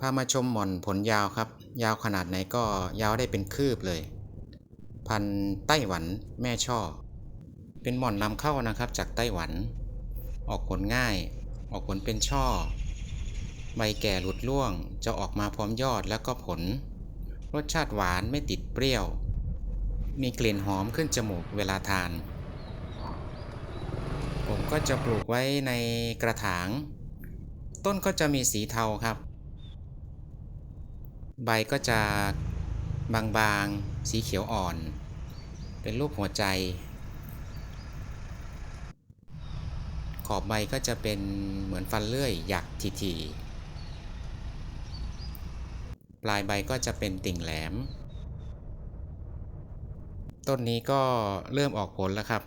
พามาชมหม่อนผลยาวครับ ยาวขนาดไหนก็ยาวได้เป็นคืบเลย พันไต้หวันแม่ช่อ เป็นหม่อนนำเข้านะครับจากไต้หวัน ออกผลง่าย ออกผลเป็นช่อ ใบแก่หลุดร่วง จะออกมาพร้อมยอดแล้วก็ผล รสชาติหวานไม่ติดเปรี้ยว มีกลิ่นหอมขึ้นจมูกเวลาทาน ผมก็จะปลูกไว้ในกระถาง ต้นก็จะมีสีเทาครับ ใบก็จะบางๆ สีเขียวอ่อน เป็นรูปหัวใจ ขอบใบก็จะเป็นเหมือนฟันเลื่อยหยักทีๆ ปลายใบก็จะเป็นติ่งแหลม ต้นนี้ก็เริ่มออกผลแล้วครับ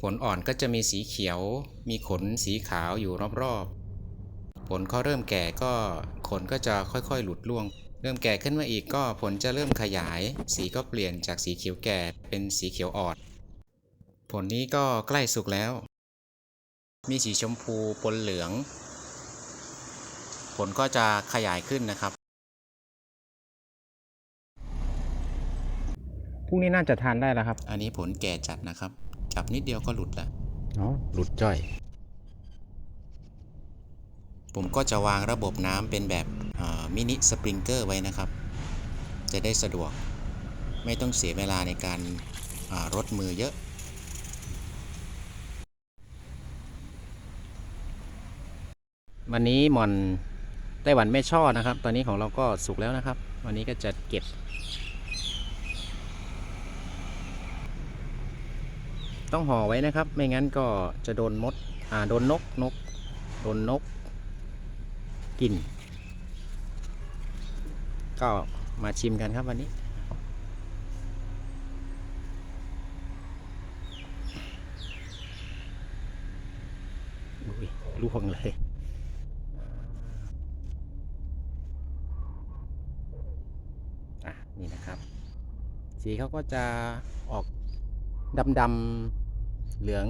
ผลอ่อนก็จะมีสีเขียว มีขนสีขาวอยู่รอบๆ ผลเขาเริ่มแก่ก็ขนก็จะค่อยๆ หลุดร่วง เริ่มแก่ขึ้นมาอีกก็ผลจะเริ่มขยาย สีก็เปลี่ยนจากสีเขียวแก่เป็นสีเขียวอ่อน ผลนี้ก็ใกล้สุกแล้ว มีสีชมพูปนเหลือง ผลก็จะขยายขึ้นนะครับพรุ่งนี้น่าจะทานได้แล้วครับ อันนี้ผลแก่จัดนะครับ จับนิดเดียวก็หลุดแล้วอ๋อหลุดจ้อย ผมก็จะวางระบบน้ำเป็นแบบมินิสปริงเกอร์ไว้นะครับ จะได้สะดวกไม่ต้องเสียเวลาในการารดมือเยอะ วันนี้หมอนไต้หวันแม่ช่อนะครับ ตอนนี้ของเราก็สุกแล้วนะครับ วันนี้ก็จะเก็บ ต้องห่อไว้นะครับ ไม่งั้นก็จะโดนมด อ่า โดนนกนก โดนนก กิน ก็มาชิมกันครับวันนี้อุ้ยล่วงเลยอะนี่นะครับ สีเขาก็จะออกดำดำๆเหลือง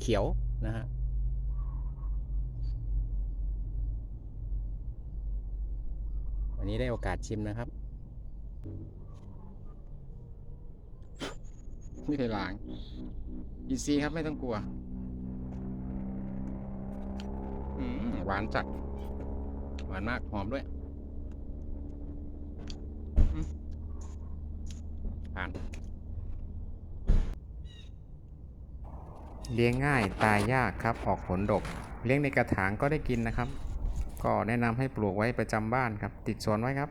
เขียวนะฮะ วันนี้ได้โอกาสชิมนะครับ ไม่เคยล้างอีซีครับไม่ต้องกลัวอืมหวานจัด หวานมาก หอมด้วยอืมผ่านเลี้ยงง่ายตายยากครับ ออกผลดก เลี้ยงในกระถางก็ได้กินนะครับ ก็แนะนำให้ปลูกไว้ประจำบ้านครับ ติดสวนไว้ครับ